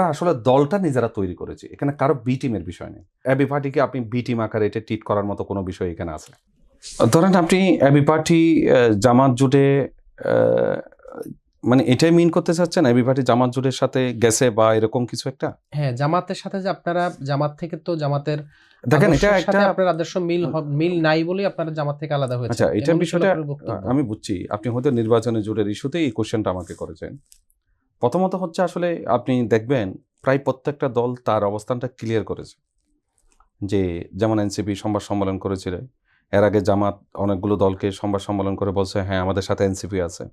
আমরা আসলে দলটা নিজেরা তৈরি করেছি। এখানে কারও বি টিমের বিষয় নেই। অ্যাবি পার্টিকে আপনি বি টিম আকারে এটা ট্রিট করার মতো কোনো বিষয় এখানে আছে? ধরেন আপনি অ্যাবি পার্টি জামাত জুটে মানে এটাই মিন করতে চাচ্ছেন? অ্যাবি পার্টি জামাত জুটের সাথে গেছে বা এরকম কিছু একটা? হ্যাঁ জামাতের সাথে যে আপনারা জামাত থেকে তো জামাতের দেখেন এটা একটা আপনার আদর্শ মিল মিল নাই বলেই আপনারা জামাত থেকে আলাদা হয়েছে আচ্ছা এটা বিষয়টা আমি বুঝছি। আপনি হয়তো নির্বাচনী জোটের ইস্যুতে এই কোশ্চেনটা আমাকে করেছেন। প্রথমত হচ্ছে আসলে আপনি দেখবেন প্রায় প্রত্যেকটা দল তার অবস্থানটা ক্লিয়ার করেছে। যে যেমন এনসিপি সংবাদ সম্মেলন করেছিল, এর আগে জামাত অনেকগুলো দলকে সংবাদ সম্মেলন করে বলছে হ্যাঁ আমাদের সাথে এনসিপি আছে।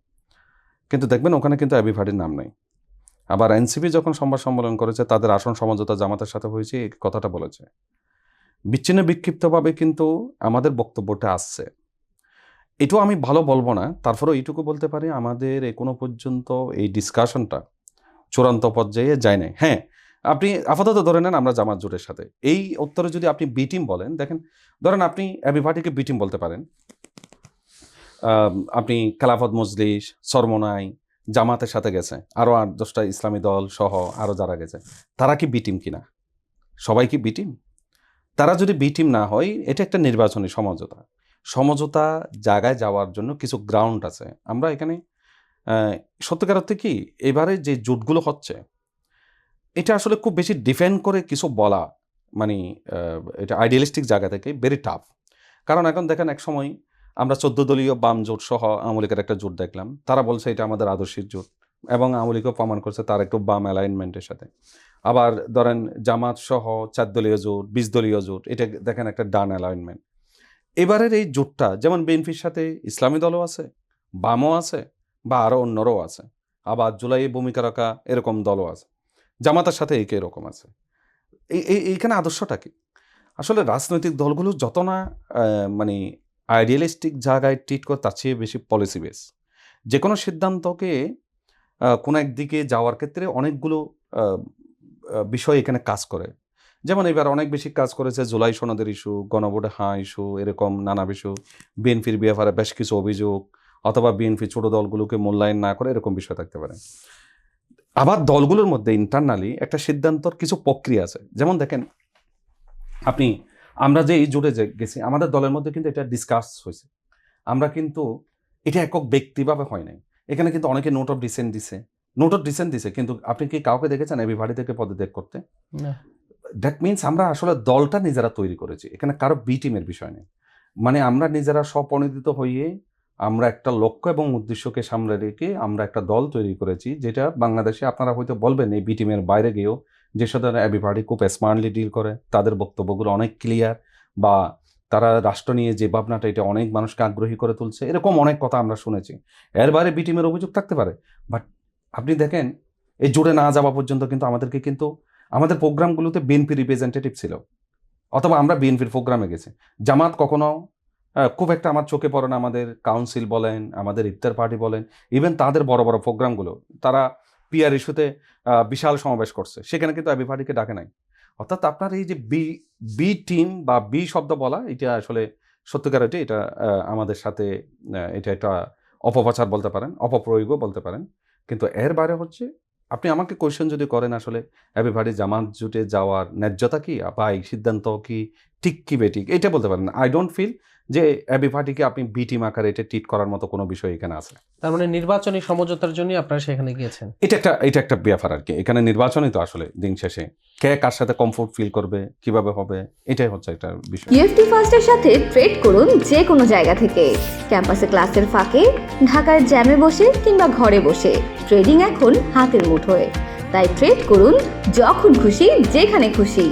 কিন্তু দেখবেন ওখানে কিন্তু অ্যাবি পার্টির নাম নেই। আবার এনসিপি যখন সংবাদ সম্মেলন করেছে, তাদের আসন সমঝোতা জামাতের সাথে হয়েছে, এই কথাটা বলেছে। বিচ্ছিন্ন বিক্ষিপ্তভাবে কিন্তু আমাদের বক্তব্যটা আসছে। এটাও আমি ভালো বলব না, তারপরেও এইটুকু বলতে পারি আমাদের এখনও পর্যন্ত এই ডিসকাশনটা চূড়ান্ত পর্যায়ে যায় নাই। হ্যাঁ আপনি আপাতত ধরে নেন আমরা জামাত জোটের সাথে। এই উত্তরে যদি আপনি বি টিম বলেন, দেখেন, ধরেন আপনি অ্যাবি পার্টিকে বি টিম বলতে পারেন। আপনি খেলাফত মজলিস, সরমনাই, জামাতের সাথে গেছে। আরও আট দশটা ইসলামী দল সহ আরও যারা গেছে, তারা কি বি টিম কিনা? সবাই কি বি টিম তারা যদি বি টিম না হয়, এটা একটা নির্বাচনী সমঝোতা। সমঝোতা জায়গায় যাওয়ার জন্য কিছু গ্রাউন্ড আছে। আমরা এখানে সত্যিকার অর্থে কি এবারে যে জোটগুলো হচ্ছে, এটা আসলে খুব বেশি ডিফেন্ড করে কিছু বলা মানে এটা আইডিয়ালিস্টিক জায়গা থেকে ভেরি টাফ কারণ এখন দেখেন এক সময় আমরা চোদ্দ দলীয় বাম জোট সহ আওয়ামী লীগের একটা জোট দেখলাম। তারা বলছে এটা আমাদের আদর্শের জোট এবং আওয়ামী লীগও প্রমাণ করছে তার একটু বাম অ্যালাইনমেন্টের সাথে। আবার ধরেন জামাত সহ চার দলীয় জোট, বিশ দলীয় জোট, এটা দেখেন একটা ডান অ্যালাইনমেন্ট এবারের এই জোটটা, যেমন বিএনপির সাথে ইসলামী দলও আছে, বামও আছে, বা আরও অন্যরাও আছে, আবার জুলাই ভূমিকা রাখা এরকম দলও আছে, জামাতার সাথে একে এরকম আছে। এই, এই- এইখানে আদর্শটা কি? আসলে রাজনৈতিক দলগুলো যত না মানে আইডিয়ালিস্টিক জায়গায় ট্রিট করে, তার চেয়ে বেশি পলিসি বেস যে কোনো সিদ্ধান্তকে কোনো একদিকে যাওয়ার ক্ষেত্রে অনেকগুলো বিষয় এখানে কাজ করে। যেমন এবার অনেক বেশি কাজ করেছে, জুলাই সনদের ইস্যু গণভোটে, হাঁ ইস্যু এরকম নানা ইস্যু বিএনপির ব্যাপারে বেশ কিছু অভিযোগ, অথবা বিএনপি ছোট দলগুলোকে মূল্যায়ন না করে এরকম বিষয় থাকতে পারে। আবার দলগুলোর মধ্যে ইন্টারনালি একটা সিদ্ধান্তর কিছু প্রক্রিয়া আছে। যেমন দেখেন, আপনি, আমরা যে এই জুড়ে যে গেছি, আমাদের দলের মধ্যে কিন্তু এটা ডিসকাস হয়েছে। আমরা কিন্তু এটা একক ব্যক্তিভাবে হয় নাই। এখানে কিন্তু অনেকে নোট অফ ডিসেন্ট দিছে। নোট অফ ডিসেন্ট দিছে, কিন্তু আপনি কি কাউকে দেখেছেন এবি বাড়ি থেকে পদত্যাগ করতে? দ্যাট মিনস আমরা আসলে দলটা নিজেরা তৈরি করেছি। এখানে কারও বি টিমের বিষয় নেই। মানে আমরা নিজেরা স্বপ্রণোদিত হয়ে আমরা একটা লক্ষ্য এবং উদ্দেশ্যকে সামনে রেখে আমরা একটা দল তৈরি করেছি, যেটা বাংলাদেশে আপনারা হয়তো বলবেন এই বি টিমের বাইরে গিয়েও যে সাথে অ্যাবি পার্টি খুব স্মার্টলি ডিল করে, তাদের বক্তব্যগুলো অনেক ক্লিয়ার বা তারা রাষ্ট্র নিয়ে যে ভাবনাটা, এটা অনেক মানুষকে আগ্রহী করে তুলছে, এরকম অনেক কথা আমরা শুনেছি। এর বাইরে বি টিমের অভিযোগ থাকতে পারে বাট আপনি দেখেন, এই জুড়ে না যাওয়া পর্যন্ত কিন্তু আমাদেরকে কিন্তু আমাদের প্রোগ্রামগুলোতে বিএনপি রিপ্রেজেন্টেটিভ ছিল। অথবা আমরা বিএনপির প্রোগ্রামে গেছি। জামাত কখনো খুব একটা আমার চোখে পড়ে না, আমাদের কাউন্সিল বলেন, আমাদের ইফতার পার্টি বলেন ইভেন তাদের বড় বড় প্রোগ্রামগুলো তারা পিআর ইস্যুতে বিশাল সমাবেশ করছে। সেখানে কিন্তু আবি পার্টিকে ডাকে নাই। অর্থাৎ আপনার এই যে বি বি টিম বা বি শব্দ বলা, এটা আসলে সত্যিকার এটা এটা আমাদের সাথে এটা একটা অপপ্রচার বলতে পারেন, অপপ্রয়োগও বলতে পারেন। কিন্তু এর বাইরে হচ্ছে আপনি আমাকে কোয়েশ্চেন যদি করেন আসলে এভরিবাডি জামাত জুটে যাওয়ার ন্যায্যতা কি? বা এই সিদ্ধান্ত কি ঠিক কি বেঠিক? এটা বলতে পারেন আই ডোন্ট ফিল যে এবি পার্টিকে আপনি বি টিম আকারে এটা ট্রিট করার মতো কোনো বিষয় এখানে আছে। তার মানে নির্বাচনী সমঝোতার জন্য আপনারা সেখানে গিয়েছেন? এটা একটা এটা একটা ব্যাপার আর কি। এখানে নির্বাচনই তো আসলে দিন শেষে। কে কার সাথে কমফোর্ট ফিল করবে কীভাবে হবে এটাই হচ্ছে একটা বিষয়। ইউএফটি ফার্স্টের সাথে ট্রেড করুন যে কোনো জায়গা থেকে। ক্যাম্পাসে ক্লাসের ফাঁকে ঢাকার জ্যামে বসে কিংবা ঘরে বসে। ট্রেডিং এখন হাতের মুঠোয়। তাই ট্রেড করুন যখন খুশি যেখানে খুশি।